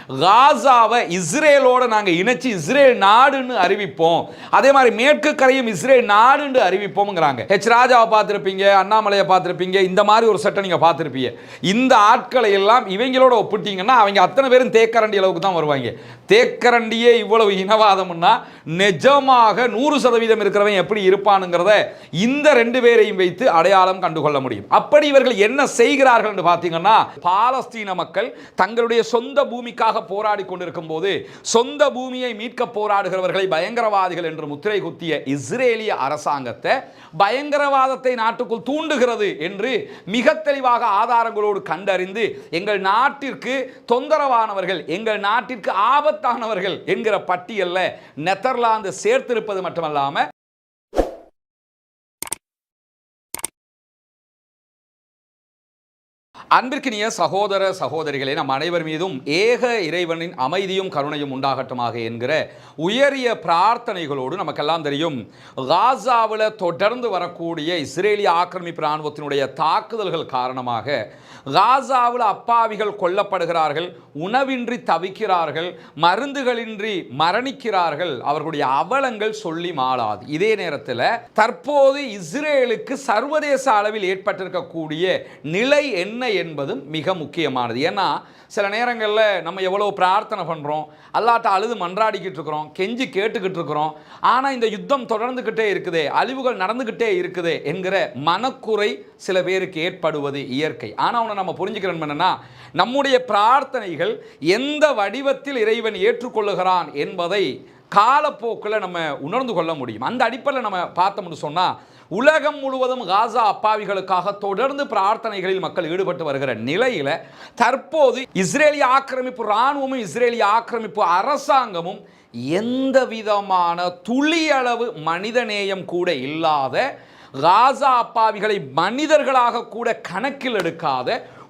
காசாவை இஸ்ரேலோட நாங்கள் இணைச்சு இஸ்ரேல் நாடுன்னு அறிவிப்போம். அதே மாதிரி மேற்கு கரையும் இஸ்ரேல் நாடுன்னு அறிவிப்போம்ங்கிறாங்க. ஹெச் ராஜாவை பார்த்துருப்பீங்க அண்ணாமலையை பார்த்திருப்பீங்க இந்த மாதிரி ஒரு சட்டம் நீங்கள் பார்த்துருப்பீங்க. இந்த ஆட்களை எல்லாம் இவங்களோட ஒப்பிட்டீங்கன்னா அவங்க அத்தனை பேரும் தேக்கரண்டி அளவுக்கு தான் வருவாங்க. தேக்கரண்டியே இவ்வளவு இனவாதம்னா நிஜமாக நூறு சதவீதம் இருக்கிறவன் எப்படி இருப்பானுங்கிறத இந்த ரெண்டு பேரையும் வைத்து அடையாளம் கண்டுகொள்ள முடியும். அப்படி இவர்கள் என்ன செய்கிறார்கள் என்று பார்த்தீங்கன்னா பாலஸ்தீன மக்கள் தங்களுடைய சொந்த பூமிக்காக போராடி கொண்டிருக்கும் போது சொந்த பூமியை மீட்க போராடுகிறவர்களை பயங்கரவாதிகள் என்று முத்திரை குத்திய இஸ்ரேலிய அரசாங்கத்தை பயங்கரவாதத்தை நாட்டுக்குள் தூண்டுகிறது என்று மிக தெளிவாக ஆதாரங்களோடு கண்டறிந்து எங்கள் நாட்டிற்கு தொந்தரவானவர்கள் எங்கள் நாட்டிற்கு ஆபத்தானவர்கள் என்கிற பட்டியலில் நெதர்லாந்து சேர்த்திருப்பது மட்டுமல்லாமல் அன்பிற்கினிய சகோதர சகோதரிகளே நம் அனைவர் மீதும் ஏக இறைவனின் அமைதியும் கருணையும் உண்டாகட்டுமாக என்கிற உயரிய பிரார்த்தனைகளோடு நமக்கெல்லாம் தெரியும். காசாவில் தொடர்ந்து வரக்கூடிய இஸ்ரேலிய ஆக்கிரமிப்பு இராணுவத்தினுடைய தாக்குதல்கள் காரணமாக காசாவில் அப்பாவிகள் கொல்லப்படுகிறார்கள் உணவின்றி தவிக்கிறார்கள் மருந்துகளின்றி மரணிக்கிறார்கள் அவர்களுடைய அவலங்கள் சொல்லி மாளாது. இதே நேரத்தில் தற்போது இஸ்ரேலுக்கு சர்வதேச அளவில் ஏற்பட்டிருக்கக்கூடிய நிலை என்ன என்பதும் மிக முக்கியமானது. ஏன்னா சில நேரங்களில் நம்ம எவ்வளோ பிரார்த்தனை பண்ணுறோம் அல்லாட்ட அழுது மன்றாடிக்கிட்டு இருக்கிறோம் கெஞ்சி கேட்டுக்கிட்டு இருக்கிறோம். ஆனால் இந்த யுத்தம் தொடர்ந்துக்கிட்டே இருக்குதே அழிவுகள் நடந்துக்கிட்டே இருக்குதே என்கிற மனக்குறை சில பேருக்கு ஏற்படுவது இயற்கை. ஆனால் அவனை நம்ம புரிஞ்சுக்கிறோம் என்னென்னா நம்முடைய பிரார்த்தனைகள் எந்த வடிவத்தில் இறைவன் ஏற்றுக்கொள்ளுகிறான் என்பதை காலப்போக்கில் நம்ம உணர்ந்து கொள்ள முடியும். அந்த அடிப்படையில் நம்ம பார்த்தோம்னு சொன்னால் உலகம் முழுவதும் காசா அப்பாவிகளுக்காக தொடர்ந்து பிரார்த்தனைகளில் மக்கள் ஈடுபட்டு வருகிற நிலையில் தற்போது இஸ்ரேலிய ஆக்கிரமிப்பு இராணுவமும் இஸ்ரேலிய ஆக்கிரமிப்பு அரசாங்கமும் எந்த விதமான துளியளவு மனிதநேயம் கூட இல்லாத காசா அப்பாவிகளை மனிதர்களாக கூட கணக்கில் எடுக்காத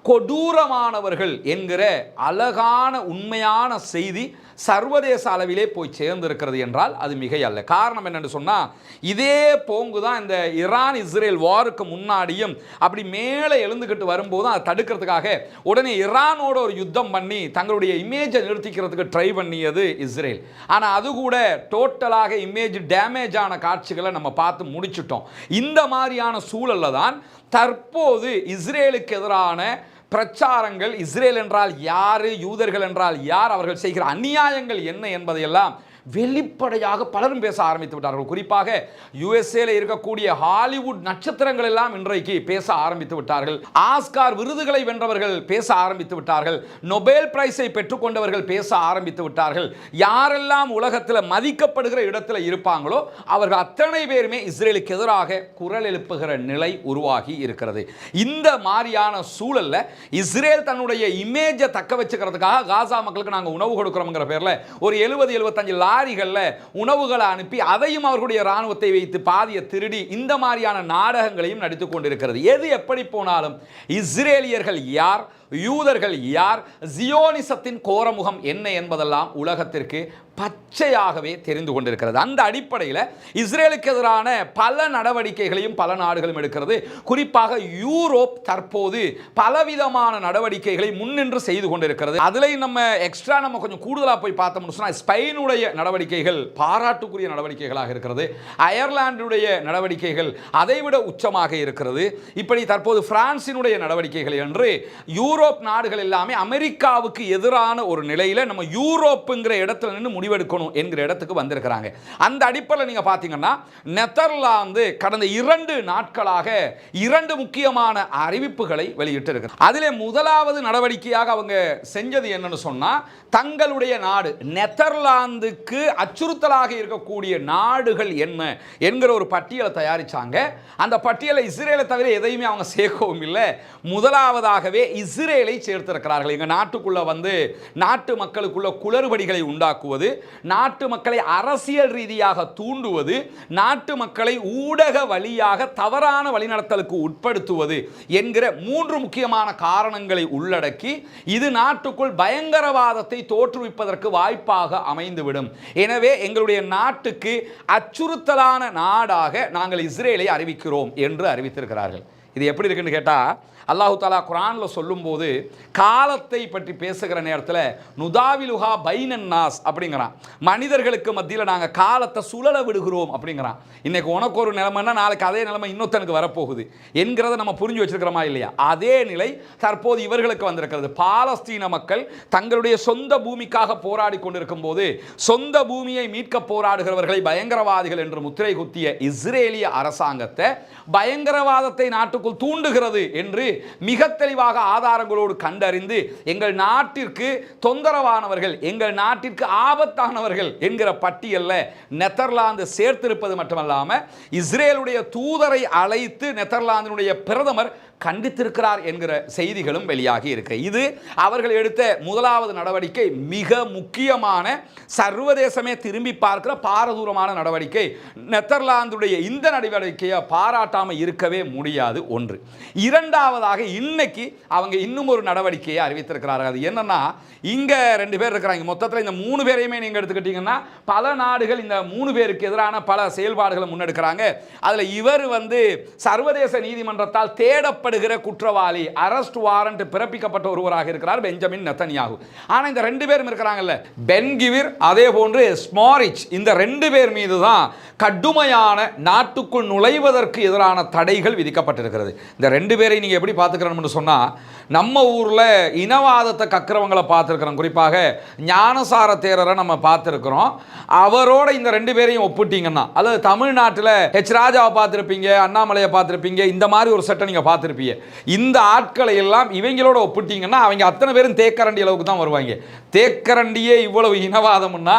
கொடூரமானவர்கள் என்கிற அழகான உண்மையான செய்தி சர்வதேச அளவிலே போய் சேர்ந்திருக்கிறது என்றால் அது மிகை அல்ல காரணம் என்னென்னு சொன்னால் இதே போங்கு தான் இந்த ஈரான் இஸ்ரேல் வாருக்கு முன்னாடியும் அப்படி மேலே எழுந்துக்கிட்டு வரும்போது அதை தடுக்கிறதுக்காக உடனே ஈரானோட ஒரு யுத்தம் பண்ணி தங்களுடைய இமேஜை நிறுத்திக்கிறதுக்கு ட்ரை பண்ணியது இஸ்ரேல். ஆனால் அது கூட டோட்டலாக இமேஜ் டேமேஜ் ஆன காட்சிகளை நம்ம பார்த்து முடிச்சிட்டோம். இந்த மாதிரியான சூழலில் தான் தற்போது இஸ்ரேலுக்கு எதிரான பிரச்சாரங்கள் இஸ்ரேல் என்றால் யார் யூதர்கள் என்றால் யார் அவர்கள் செய்கிற அநியாயங்கள் என்ன என்பதையெல்லாம் வெளிப்படையாக பலரும் பேச ஆரம்பித்து விட்டார்கள். குறிப்பாக யுஎஸ்ஏல இருக்கக்கூடிய ஹாலிவுட் நட்சத்திரங்கள் எல்லாம் இன்றைக்கு பேச ஆரம்பித்து விட்டார்கள். ஆஸ்கார் விருதுகளை வென்றவர்கள் பேச ஆரம்பித்து விட்டார்கள். நொபேல் பிரைஸை பெற்றுக்கொண்டவர்கள் பேச ஆரம்பித்து விட்டார்கள். யாரெல்லாம் உலகத்தில் மதிக்கப்படுகிற இடத்துல இருப்பாங்களோ அவர்கள் அத்தனை பேருமே இஸ்ரேலுக்கு எதிராக குரல் எழுப்புகிற நிலை உருவாகி இருக்கிறது. இந்த மாதிரியான சூழல்ல இஸ்ரேல் தன்னுடைய இமேஜை தக்க வச்சுக்கிறதுக்காக காசா மக்களுக்கு நாங்கள் உணவு கொடுக்குறோங்கிற பேரில் ஒரு எழுபது எழுபத்தஞ்சு லாரிகளில் உணவுகளை அனுப்பி அதையும் அவர்களுடைய இராணுவத்தை வைத்து பாதியை திருடி இந்த மாதிரியான நாடகங்களையும் நடித்துக் கொண்டிருக்கிறது. எது எப்படி போனாலும் இஸ்ரேலியர்கள் யார்? யூதர்கள் யார்? ஜியோனிசத்தின் கோரமுகம் என்ன என்பதெல்லாம் உலகத்திற்கு பச்சையாகவே தெரிந்து கொண்டிருக்கிறது. அந்த அடிப்படையில் இஸ்ரேலுக்கு எதிரான பல நடவடிக்கைகளையும் பல நாடுகளும் எடுக்கிறது. குறிப்பாக யூரோப் தற்போது பலவிதமான நடவடிக்கைகளை முன்னின்று செய்து கொண்டிருக்கிறது. அதுலேயும் நம்ம எக்ஸ்ட்ரா நம்ம கொஞ்சம் கூடுதலாக போய் பார்த்தோம்னு சொன்னால் ஸ்பெயினுடைய நடவடிக்கைகள் பாராட்டுக்குரிய நடவடிக்கைகளாக இருக்கிறது. அயர்லாண்டுடைய நடவடிக்கைகள் அதைவிட உச்சமாக இருக்கிறது. இப்படி தற்போது பிரான்சினுடைய நடவடிக்கைகள் என்று யூரோப் நாடுகள் எல்லாமே அமெரிக்காவுக்கு எதிரான ஒரு நிலையில் நம்ம யூரோப்புங்கிற இடத்துல நின்று முடிவெடுக்கணும் என்கிற இடத்துக்கு வந்திருக்கிறாங்க. அந்த அடிப்படையில் நீங்கள் பார்த்தீங்கன்னா நெதர்லாந்து கடந்த இரண்டு நாட்களாக இரண்டு முக்கியமான அறிவிப்புகளை வெளியிட்டிருக்கு அதிலே முதலாவது நடவடிக்கையாக அவங்க செஞ்சது என்னன்னு சொன்னால் தங்களுடைய நாடு நெதர்லாந்துக்கு அச்சுறுத்தலாக இருக்கக்கூடிய நாடுகள் என்ன என்கிற ஒரு பட்டியலை தயாரிச்சாங்க. அந்த பட்டியலை இஸ்ரேலை தவிர எதையுமே அவங்க சேர்க்கவும் இல்லை. முதலாவதாகவே இஸ்ரேலை இஸ்ரேலை சேர்த்திருக்கிறார்கள். எங்கள் நாட்டுக்குள்ளே வந்து நாட்டு மக்களுக்குள்ள குளறுபடிகளை உண்டாக்குவது நாட்டு மக்களை அரசியல் ரீதியாக தூண்டுவது நாட்டு மக்களை ஊடக வழியாக தவறான வழிநடத்தலுக்கு உட்படுத்துவது என்கிற மூன்று முக்கியமான காரணங்களை உள்ளடக்கி இது நாட்டுக்குள் பயங்கரவாதத்தை தோற்றுவிப்பதற்கு வாய்ப்பாக அமைந்துவிடும். எனவே எங்களுடைய நாட்டுக்கு அச்சுறுத்தலான நாடாக நாங்கள் இஸ்ரேலை அறிவிக்கிறோம் என்று அறிவித்திருக்கிறார்கள். இது எப்படி இருக்குன்னு கேட்டால் அல்லாஹு தாலா குரானில் சொல்லும்போது காலத்தை பற்றி பேசுகிற நேரத்தில் நுதாவிலுஹா பைனன் நாஸ் அப்படிங்கிறான். மனிதர்களுக்கு மத்தியில் நாங்கள் காலத்தை சுழல விடுகிறோம் அப்படிங்கிறான். இன்னைக்கு உனக்கு ஒரு நிலைமைன்னா நாளைக்கு அதே நிலைமை இன்னொருத்தனுக்கு வரப்போகுது என்கிறத நம்ம புரிஞ்சு வச்சிருக்கிறோமா இல்லையா? அதே நிலை தற்போது இவர்களுக்கு வந்திருக்கிறது. பாலஸ்தீன மக்கள் தங்களுடைய சொந்த பூமிக்காக போராடி கொண்டிருக்கும் போது சொந்த பூமியை மீட்க போராடுகிறவர்களை பயங்கரவாதிகள் என்று முத்திரை குத்திய இஸ்ரேலிய அரசாங்கத்தை பயங்கரவாதத்தை நாட்டுக்குள் தூண்டுகிறது என்று மிக தெளிவாக ஆதாரங்களோடு கண்டறிந்து எங்கள் நாட்டிற்கு தொந்தரவானவர்கள் எங்கள் நாட்டிற்கு ஆபத்தானவர்கள் என்கிற பட்டியலில் நெதர்லாந்து சேர்த்திருப்பது மட்டுமல்லாமல் இஸ்ரேலுடைய தூதரை அழைத்து நெதர்லாந்தினுடைய பிரதமர் கண்டித்திருக்கிறார் என்கிற செய்திகளும் வெளியாகி இருக்கு. இது அவர்கள் எடுத்த முதலாவது நடவடிக்கை மிக முக்கியமான சர்வதேசமே திரும்பி பார்க்கிற பாரதூரமான நடவடிக்கை. நெதர்லாந்துடைய இந்த நடவடிக்கையை பாராட்டாமல் இருக்கவே முடியாது ஒன்று. இரண்டாவதாக இன்னைக்கு அவங்க இன்னும் ஒரு நடவடிக்கையை அறிவித்திருக்கிறார்கள். அது என்னன்னா இங்கே ரெண்டு பேர் இருக்கிறாங்க. மொத்தத்தில் இந்த மூணு பேரையுமே நீங்கள் எடுத்துக்கிட்டீங்கன்னா பல நாடுகள் இந்த மூணு பேருக்கு எதிரான பல செயல்பாடுகளை முன்னெடுக்கிறாங்க. அதில் இவர் வந்து சர்வதேச நீதிமன்றத்தால் தேடப்படுகிற குற்றவாளி அரஸ்ட் வாரண்ட் பிறப்பிக்கப்பட்ட ஒருவராக இருக்கிறார் பெஞ்சமின் நெத்தனியாகு. ஆனால் இந்த ரெண்டு பேரும் இருக்கிறாங்கல்ல பென்கிவிர் அதே போன்று ஸ்மாரிச் இந்த ரெண்டு பேர் மீது தான் கடுமையான நாட்டுக்குள் நுழைவதற்கு எதிரான தடைகள் விதிக்கப்பட்டிருக்கிறது. இந்த ரெண்டு பேரை நீங்கள் எப்படி பார்த்துக்கிறோம்னு சொன்னால் நம்ம ஊரில் இனவாதத்தை கக்கிறவங்களை பார்த்துருக்குறோம். குறிப்பாக ஞானசார தேரரை நம்ம பார்த்துருக்குறோம். அவரோட இந்த ரெண்டு பேரையும் ஒப்பிட்டீங்கன்னா அதாவது தமிழ்நாட்டில் ஹெச் ராஜாவை பார்த்துருப்பீங்க அண்ணாமலையை பார்த்துருப்பீங்க இந்த மாதிரி ஒரு செட்டை நீங்கள் பார்த்துருப்பீங்க. இந்த ஆட்களை எல்லாம் இவங்களோட ஒப்பிட்டீங்கன்னா அவங்க அத்தனை பேரும் தேக்கரண்டி அளவுக்கு தான் வருவாங்க. தேக்கரண்டியே இவ்வளவு இனவாதம்னா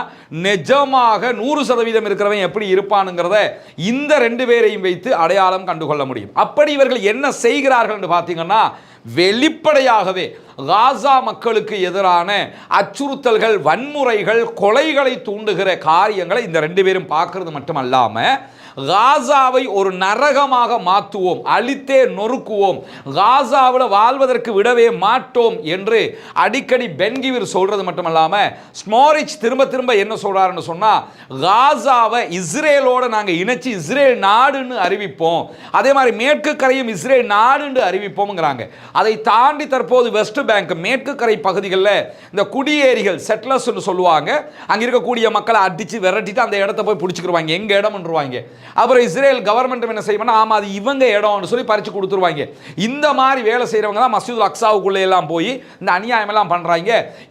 நிஜமாக நூறு சதவீதம் இருக்கிறவன் எப்படி இருப்பானுங்கிறத இந்த ரெண்டு பேரையும் வைத்து அடையாளம் கண்டுகொள்ள முடியும். அப்படி இவர்கள் என்ன செய்கிறார்கள் என்று பார்த்தீங்கன்னா வெளிப்படையாகவே காசா மக்களுக்கு எதிரான அச்சுறுத்தல்கள் வன்முறைகள் கொலைகளை தூண்டுகிற காரியங்களை இந்த ரெண்டு பேரும் பார்க்கறது மட்டுமல்லாமல் காசாவை ஒரு நரகமாக மாற்றுவோம் அழித்தே நொறுக்குவோம். காசாவில் வாழ்வதற்கு விடவே மாட்டோம் என்று அடிக்கடி பென்கிவிர் சொல்றது மட்டுமல்லாமல் ஸ்மாரிச் திரும்ப திரும்ப என்ன சொல்றாருன்னு சொன்னால் காசாவை இஸ்ரேலோட நாங்கள் இணைச்சி இஸ்ரேல் நாடுன்னு அறிவிப்போம். அதே மாதிரி மேற்கு கரையும் இஸ்ரேல் நாடுன்னு அறிவிப்போம்ங்கிறாங்க. அதை தாண்டி தற்போது வெஸ்ட் பேங்க் மேற்கு கரை பகுதிகளில் இந்த குடியேறிகள் செட்டிலர்ஸ்னு சொல்லுவாங்க. அங்கே இருக்கக்கூடிய மக்களை அடித்து விரட்டிட்டு அந்த இடத்த போய் பிடிச்சிக்கிருவாங்க. எங்கள் இடம்ன்றவாங்க அப்புறம் இஸ்ரேல் கவர்மெண்ட் என்ன செய்யணும்னா ஆமாம் அது இவங்க இடம்னு சொல்லி பறித்து கொடுத்துருவாங்க. இந்த மாதிரி வேலை செய்கிறவங்க தான் மசூத் அக்ஸாவுக்குள்ளே எல்லாம் போய் இந்த அநியாயம் எல்லாம்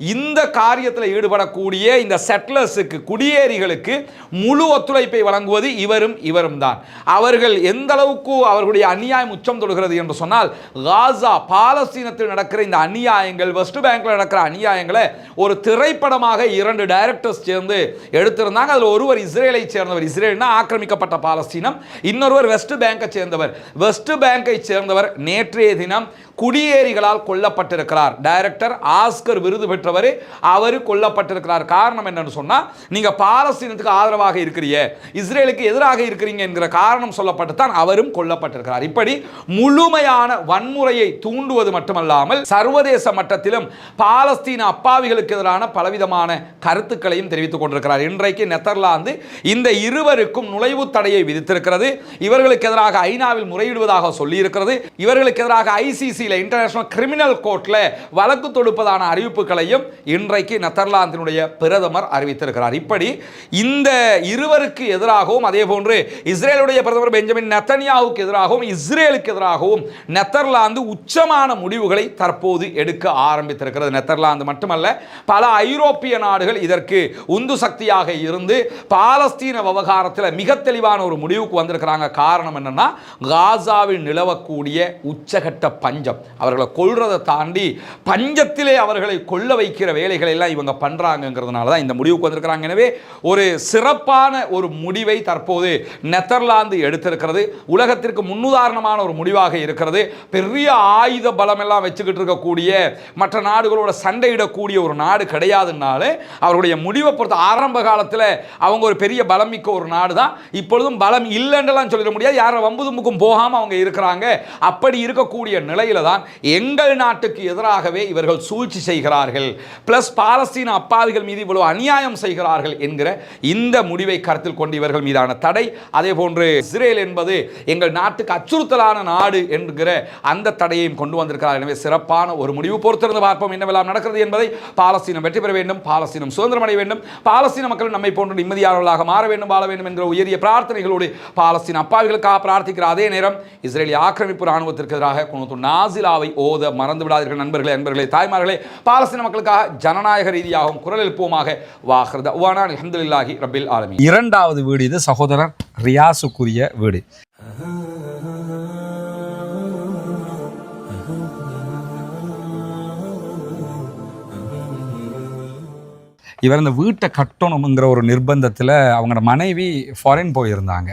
இந்த காரியத்தில் ஈடுபடக்கூடிய இந்த செட்லர்ஸுக்கு குடியேறிகளுக்கு முழு ஒத்துழைப்பை வழங்குவது இவரும் இவரும் தான். அவர்கள் எந்த அளவுக்கு அவர்களுடைய அநியாயம் உச்சம் தொடுகிறது என்று சொன்னால் காசா பாலஸ்தீனத்தில் நடக்கிற இந்த அநியாயங்கள் வெஸ்ட் பேங்கில் நடக்கிற அநியாயங்களை ஒரு திரைப்படமாக இரண்டு டைரக்டர்ஸ் சேர்ந்து எடுத்திருந்தாங்க. அதில் ஒருவர் இஸ்ரேலை சேர்ந்தவர். இஸ்ரேல்னா ஆக்கிரமிக்கப்பட்ட பாலஸ்தீனம். இன்னொருவர் வெஸ்ட் பேங்கை சேர்ந்தவர். வெஸ்ட் பேங்கை சேர்ந்தவர் நேற்றைய தினம் குடியேறிகளால் கொல்லப்பட்டிருக்கிறார். டைரக்டர் ஆஸ்கர் விருது பெற்றவர் அவர் கொல்லப்பட்டிருக்கிறார். காரணம் என்னன்னு சொன்னா நீங்க பாலஸ்தீனத்துக்கு ஆதரவாக இருக்கிறீங்க இஸ்ரேலுக்கு எதிராக இருக்கிறீங்க என்கிற காரணம் சொல்லப்பட்டு தான் அவரும் கொல்லப்பட்டிருக்கிறார். இப்படி முழுமையான வன்முறையை தூண்டுவது மட்டுமல்லாமல் சர்வதேச மட்டத்திலும் பாலஸ்தீன அப்பாவிகளுக்கு எதிரான பலவிதமான கருத்துக்களையும் தெரிவித்துக் கொண்டிருக்கிறார். இன்றைக்கு நெதர்லாந்து இந்த இருவருக்கும் நுழைவு தடையை விதித்திருக்கிறது. இவர்களுக்கு எதிராக ஐநாவில் முறையிடுவதாக சொல்லியிருக்கிறது. இவர்களுக்கு எதிராக ஐசிசியில் இன்டர்நேஷனல் கிரிமினல் கோர்ட்டில் வழக்கு தொடுப்பதான அறிவிப்புகளையும் இன்றைக்கு நெதர்லாந்தினுடைய பிரதமர் அறிவித்திருக்கிறார். இப்படி இந்த இருவருக்கு எதிராகவும் அதே போன்று இஸ்ரேலுடைய பிரதமர் பெஞ்சமின் நெத்தனியாவுக்கு எதிராகவும் இஸ்ரேலுக்கு எதிராகவும் நெதர்லாந்து உச்சமான முடிவுகளை தற்போது எடுக்க ஆரம்பித்திருக்கிறது. நெதர்லாந்து மட்டுமல்ல பல ஐரோப்பிய நாடுகள் இதற்கு உந்து சக்தியாக இருந்து பாலஸ்தீன விவகாரத்தில் மிக தெளிவான ஒரு முடிவுக்கு வந்திருக்கிறாங்க. காரணம் என்னன்னா காசாவில் நிலவக்கூடிய உச்சகட்ட பஞ்சம். அவர்களை கொல்றதை தாண்டி பஞ்சத்திலே அவர்களை கொல்ல வைக்கிற வேலைகளை எல்லாம் இவங்க பண்றாங்கிறதுனால தான் இந்த முடிவுக்கு வந்திருக்கிறாங்க. எனவே ஒரு சிறப்பான ஒரு முடிவை தற்போது நெதர்லாந்து எடுத்திருக்கிறது. உலகத்திற்கு முன்னுதாரணமான ஒரு முடிவாக இருக்கிறது. பெரிய ஆயுத பலம் எல்லாம் வச்சுக்கிட்டு இருக்கக்கூடிய மற்ற நாடுகளோட சண்டையிடக்கூடிய ஒரு நாடு கிடையாதுனாலே அவருடைய முடிவை பொறுத்த ஆரம்ப காலத்தில் அவங்க ஒரு பெரிய பலம் மிக்க ஒரு நாடு தான். இப்பொழுதும் பலம் இல்லைன்றலாம் சொல்லிட முடியாது. யாரும் வம்பு தும்புக்கும் போகாமல் அவங்க இருக்கிறாங்க. அப்படி இருக்கக்கூடிய நிலையில் தான் எங்கள் நாட்டுக்கு எதிராகவே இவர்கள் சூழ்ச்சி செய்கிறார்கள். பிளஸ் பாலஸ்தீன அப்பாவிகள் மீது இவ்வளவு அநியாயம் செய்கிறார்கள் என்கிற இந்த முடிவை கருத்தில் கொண்டு இவர்கள் மீதான தடை. அதே போன்று இஸ்ரேல் என்பது எங்கள் நாட்டுக்கு அச்சுறுத்தலான நாடு என்கிற அந்த தடையையும் கொண்டு வந்திருக்கிறார். எனவே சிறப்பான ஒரு முடிவு பொறுத்திருந்து பார்ப்போம் என்னவெல்லாம் நடக்கிறது என்பதை. பாலஸ்தீனம் வெற்றி பெற வேண்டும். பாலஸ்தீனம் சுதந்திரம் அடைய வேண்டும். பாலஸ்தீன மக்கள் நம்மை போன்று நிம்மதியாளர்களாக மாற வேண்டும் வாழ வேண்டும் என்ற உயரிய பிரார்த்தனைகளோடு பாலஸ்தீன அப்பாவிகளுக்காக பிரார்த்திக்கிற அதே நேரம் இஸ்ரேலிய ஆக்கிரமிப்பு ராணுவத்திற்கு எதிராக குணத்து நாசிலாவை ஓத மறந்து விடாதீர்கள் நண்பர்களே நண்பர்களே தாய்மார்களே. பாலஸ்தீன மக்களுக்காக ஜனநாயக ரீதியாகவும் குரல் எழுப்புவோமாக வாஹர்த உவானா அல்ஹம்துலில்லாஹி ரப்பில் இரண்டாவது வீடு இது சகோதரர் ரியாசுக்குரிய வீடு. இவர் இந்த வீட்டை கட்டணுங்கிற ஒரு நிர்பந்தத்தில் அவங்களோட மனைவி ஃபாரின் போயிருந்தாங்க.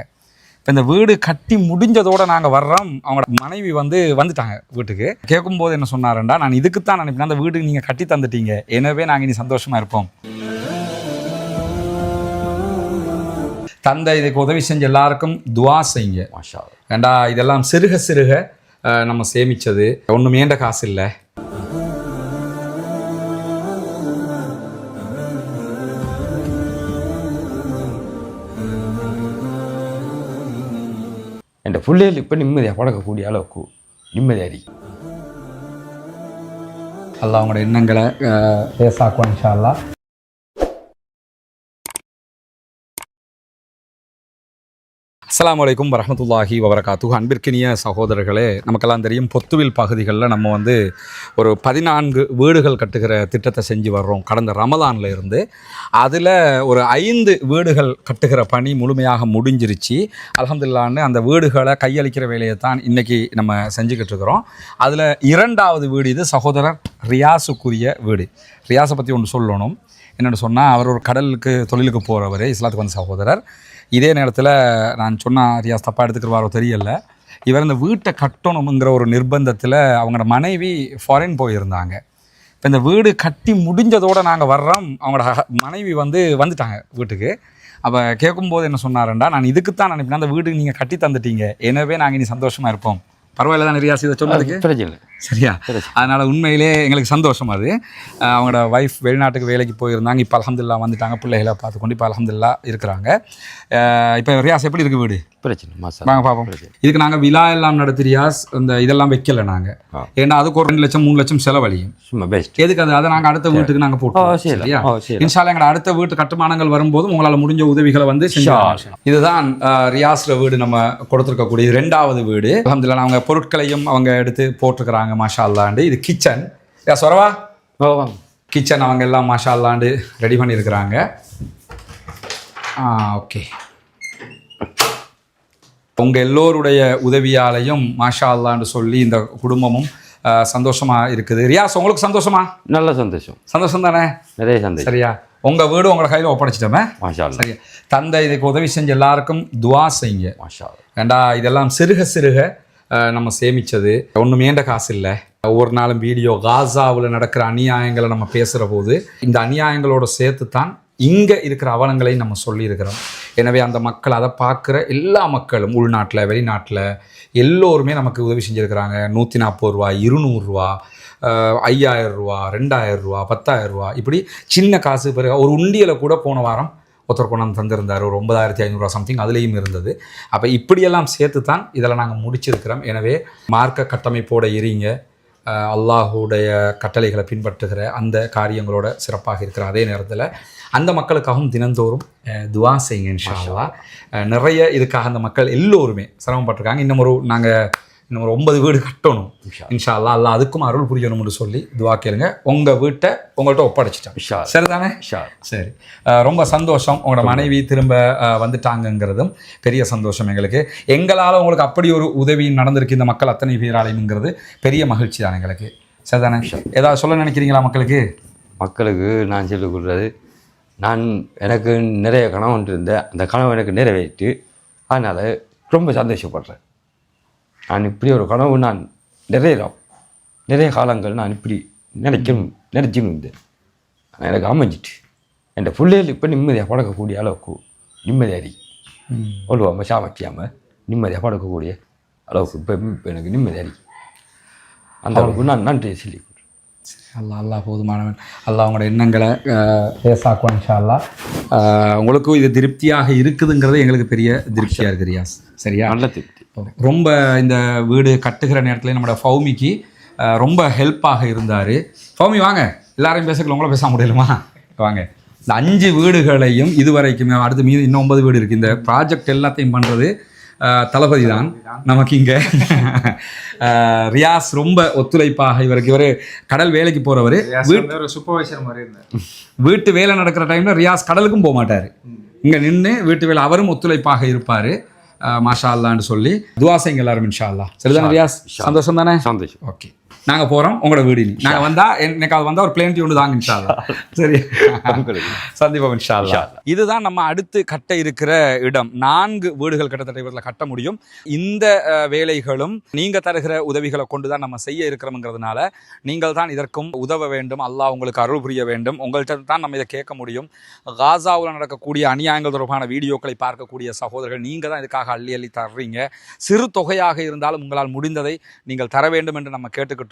இப்போ இந்த வீடு கட்டி முடிஞ்சதோட நாங்கள் வர்றோம். அவங்களோட மனைவி வந்து வந்துட்டாங்க வீட்டுக்கு. கேட்கும்போது என்ன சொன்னாருண்டா நான் இதுக்கு தான் நினைப்பேன். அந்த வீடு நீங்கள் கட்டி தந்துட்டீங்க. எனவே நாங்கள் இனி சந்தோஷமாக இருப்போம். தந்தை இதுக்கு உதவி செஞ்ச எல்லாருக்கும் துவா செய்யுங்க. ஏண்டா இதெல்லாம் சிறுக சிறுக நம்ம சேமிச்சது. ஒன்றும் ஏண்ட காசு இல்லை. என் பிள்ளைகள் இப்போ நிம்மதியாக பழக்கக்கூடிய அளவுக்கு நிம்மதியாக இருக்கு. அல்லாஹ் அவங்களோட எண்ணங்களை அஹ், லேசாக்குவான் அஸ்லாம் வலைக்கும் வரமத்துல்லாஹி வபரகாத்து அன்பிற்கினிய சகோதரர்களே நமக்கெல்லாம் தெரியும் பொத்துவில் பகுதிகளில் நம்ம வந்து ஒரு பதினான்கு வீடுகள் கட்டுகிற திட்டத்தை செஞ்சு வர்றோம். கடந்த ரமதானில் இருந்து அதில் ஒரு ஐந்து வீடுகள் கட்டுகிற பணி முழுமையாக முடிஞ்சிருச்சு. அலமதுல்லான்னு அந்த வீடுகளை கையளிக்கிற வேலையை தான் இன்றைக்கி நம்ம செஞ்சுக்கிட்டு இருக்கிறோம். அதில் இரண்டாவது வீடு இது சகோதரர் ரியாஸுக்குரிய வீடு. ரியாஸை பற்றி ஒன்று சொல்லணும். என்னென்னு சொன்னால் அவர் ஒரு கடலுக்கு தொழிலுக்கு போகிறவர் இஸ்லாத்துக்கு வந்த சகோதரர். இதே நேரத்தில் நான் சொன்ன ரியாஸ் தப்பாக எடுத்துக்கிறவாரோ தெரியல. இவர் இந்த வீட்டை கட்டணுங்கிற ஒரு நிர்பந்தத்தில் அவங்களோட மனைவி ஃபாரின் போயிருந்தாங்க. இப்போ இந்த வீடு கட்டி முடிஞ்சதோடு நாங்கள் வர்றோம். அவங்களோட ஹ- மனைவி வந்து வந்துட்டாங்க வீட்டுக்கு. அப்போ கேட்கும்போது என்ன சொன்னாரண்டா நான் இதுக்கு தான் நினைப்பேன். அந்த வீடு நீங்கள் கட்டி தந்துட்டீங்க. எனவே நாங்கள் இனி சந்தோஷமாக இருப்போம். பரவாயில்ல தான் ரியாஸ் இதை சொன்னதுக்கு பிரச்சனை சரியா? அதனால் உண்மையிலே எங்களுக்கு சந்தோஷம் அது. அவங்களோட ஒய்ஃப் வெளிநாட்டுக்கு வேலைக்கு போயிருந்தாங்க. இப்போ அலமதுல்லா வந்துட்டாங்க. பிள்ளைகளை பார்த்துக்கொண்டு இப்போ அலமதுல்லா இருக்கிறாங்க. இப்போ ரியாஸ் எப்படி இருக்கு வீடு? பிரச்சனை மாசா வாங்க பார்ப்போம் இதுக்கு நாங்கள் விழா எல்லாம் நடத்தி ரியாஸ் இந்த இதெல்லாம் வைக்கல நாங்கள். ஏன்னா அதுக்கு ஒரு ரெண்டு லட்சம் மூணு லட்சம் செலவழியும். சும்மா பெஸ்ட் எதுக்கு அது? அதை நாங்கள் அடுத்த வீட்டுக்கு நாங்கள் போட்டோம். சரியா. இன்ஷால்லா எங்களோட அடுத்த வீட்டு கட்டுமானங்கள் வரும்போது உங்களால் முடிஞ்ச உதவிகளை வந்து செஞ்சு இதுதான் ரியாஸ்ல வீடு நம்ம கொடுத்துருக்கக்கூடிய ரெண்டாவது வீடு. அலமதுல்லா அவங்க பொருட்களையும் அவங்க எடுத்து போட்டிருக்கிறாங்க மாஷா அல்லாண்டு இது கிச்சன். யா சொரவா? கிச்சன் அவங்க எல்லாம் மாஷா அல்லாண்டு ரெடி பண்ணியிருக்கிறாங்க ஆ ஓகே. உங்கள் எல்லோருடைய உதவியாலையும் மாஷா அல்லான்னு சொல்லி இந்த குடும்பமும் அஹ், சந்தோஷமா இருக்குது. ரியாஸ் உங்களுக்கு சந்தோஷமா? நல்ல சந்தோஷம். சந்தோஷம் தானே? நிறைய சந்தோஷம். சரியா. உங்க வீடு உங்களை கையில் ஒப்படைச்சிட்டோமே? மாஷா. சரியா. தந்தை இதுக்கு உதவி செஞ்ச எல்லாருக்கும் துவா செய்யுங்க. மாஷா. ஏண்டா இதெல்லாம் சிறுக சிறுக நம்ம சேமித்தது ஒன்றும் ஏண்ட காசு இல்லை. ஒவ்வொரு நாளும் வீடியோ காசாவில் நடக்கிற அநியாயங்களை நம்ம பேசுகிற போது இந்த அநியாயங்களோட சேர்த்து தான் இங்கே இருக்கிற அவலங்களையும் நம்ம சொல்லியிருக்கிறோம். எனவே அந்த மக்கள் அதை பார்க்குற எல்லா மக்களும் உள்நாட்டில் வெளிநாட்டில் எல்லோருமே நமக்கு உதவி செஞ்சுருக்கிறாங்க. நூற்றி நாற்பது ரூபா இருநூறுரூவா ஐயாயிரம் ரூபா ரெண்டாயிரம் ரூபா பத்தாயிரம் ரூபா இப்படி சின்ன காசு பிறகு ஒரு உண்டியலை கூட போன வாரம் ஒருத்தர் கொண்டாந்து தந்திருந்தார் ஒரு ஒன்பதாயிரத்தி ஐநூறுரூவா சம்திங் அதுலேயும் இருந்தது. அப்போ இப்படியெல்லாம் சேர்த்து தான் இதில் நாங்கள் முடிச்சிருக்கிறோம். எனவே மார்க்க கட்டமைப்போடு இருங்க அல்லாஹுடைய கட்டளைகளை பின்பற்றுகிற அந்த காரியங்களோட சிறப்பாக இருக்கிற அதே நேரத்தில் அந்த மக்களுக்காகவும் தினந்தோறும் துவா செய்யுங்க இன்ஷா நிறைய இதுக்காக அந்த மக்கள் எல்லோருமே சிரமப்பட்டிருக்காங்க. இன்னும் ஒரு நாங்கள் இன்னும் ஒரு ஒன்பது வீடு கட்டணும். இன்ஷா அல்லாஹ். அல்லாஹ் அதுக்கும் அருள் புரியணும்னு சொல்லி துவா கேளுங்க. உங்கள் வீட்டை உங்கள்கிட்ட ஒப்படைச்சிட்டேன் அல்லா. சரிதானே? அல்லா. சரி. ரொம்ப சந்தோஷம் உங்களோட மனைவி திரும்ப வந்துட்டாங்கங்கிறதும் பெரிய சந்தோஷம் எங்களுக்கு. எங்களால் உங்களுக்கு அப்படி ஒரு உதவி நடந்திருக்கு இந்த மக்கள் அத்தனை பேராலையுங்கிறது பெரிய மகிழ்ச்சி தான் எங்களுக்கு. சரிதானே? ஏதாவது சொல்ல நினைக்கிறீங்களா மக்களுக்கு? மக்களுக்கு நான் சொல்லிக் கொடுறது நான் எனக்கு நிறைய கனவு இருந்தேன் அந்த கனவு எனக்கு நிறைவேற்றி அதனால் ரொம்ப சந்தோஷப்படுறேன். நான் இப்படி ஒரு கனவு நான் நிறைவேறும் நிறைய காலங்கள் நான் இப்படி நினைக்கணும் நினச்சின்னு இருந்தேன். எனக்கு அமைஞ்சிட்டு. என் பிள்ளைகள் இப்போ நிம்மதியாக பழக்கக்கூடிய அளவுக்கு நிம்மதியாக இருக்கு ஒழுவாமல் சாமக்கியாமல் நிம்மதியாக படுக்கக்கூடிய அளவுக்கு இப்போ இப்போ எனக்கு நிம்மதியாக இருக்கு அந்த அளவுக்கு நான் நன்றி சொல்லி அல்லாஹ் அல்லாஹ் போதுமானவன். அல்லாஹ் உங்களோட எண்ணங்களை பேசாக்குவான் இன்ஷா அல்லாஹ் அஹ், உங்களுக்கும் இது திருப்தியாக இருக்குதுங்கிறது எங்களுக்கு பெரிய திருப்தியாக இருக்குது ரியாஸ். சரியா? நல்ல திருப்தி ரொம்ப இந்த வீடு கட்டுகிற நேரத்தில் நம்மளோட ஃபௌமிக்கு ரொம்ப ஹெல்ப்பாக இருந்தார். ஃபௌமி வாங்க. எல்லாரையும் பேசக்கல உங்கள பேச முடியலுமா வாங்க. இந்த அஞ்சு வீடுகளையும் இதுவரைக்குமே அடுத்து மீது இன்னும் ஒன்பது வீடு இருக்குது இந்த ப்ராஜெக்ட் எல்லாத்தையும் பண்ணுறது தளபதி தான். நமக்கு இங்கே ரியாஸ் ரொம்ப ஒத்துழைப்பாக இவருக்கு. இவர் கடல் வேலைக்கு போகிறவர் சூப்பர்வைசர் மாதிரி இருந்தேன் வீட்டு வேலை நடக்கிற டைமில் ரியாஸ் கடலுக்கும் போக மாட்டார். இங்கே நின்று வீட்டு வேலை அவரும் ஒத்துழைப்பாக இருப்பார். மாஷா அல்லான்னு சொல்லி துவா செய்யுங்க எல்லாரும் இன்ஷா அல்லா சரிதானே ரியாஸ்? சந்தோஷம் தானே? சந்தோஷம். ஓகே நாங்கள் போகிறோம் உங்களோட வீடு நாங்கள் வந்தால் எனக்கு அது வந்தால் ஒரு பிளேன் ஒன்று தாங்க இன்ஷா அல்லா சரி. சந்திப்போம் இன்ஷா அல்லா இதுதான் நம்ம அடுத்து கட்ட இருக்கிற இடம். நான்கு வீடுகள் கிட்டத்தட்ட இவரில் கட்ட முடியும். இந்த வேலைகளும் நீங்க தருகிற உதவிகளை கொண்டு தான் நம்ம செய்ய இருக்கிறோம்ங்கிறதுனால நீங்கள் தான் இதற்கும் உதவ வேண்டும். அல்லாஹ் உங்களுக்கு அருள் புரிய வேண்டும். உங்கள்கிட்ட தான் நம்ம இதை கேட்க முடியும். காசாவில் நடக்கக்கூடிய அநியாயங்கள் தொடர்பான வீடியோக்களை பார்க்கக்கூடிய சகோதரர்கள் நீங்கள் தான் இதுக்காக அள்ளி அள்ளி தர்றீங்க. சிறு தொகையாக இருந்தாலும் உங்களால் முடிந்ததை நீங்கள் தர வேண்டும் என்று நம்ம கேட்டுக்கிட்டு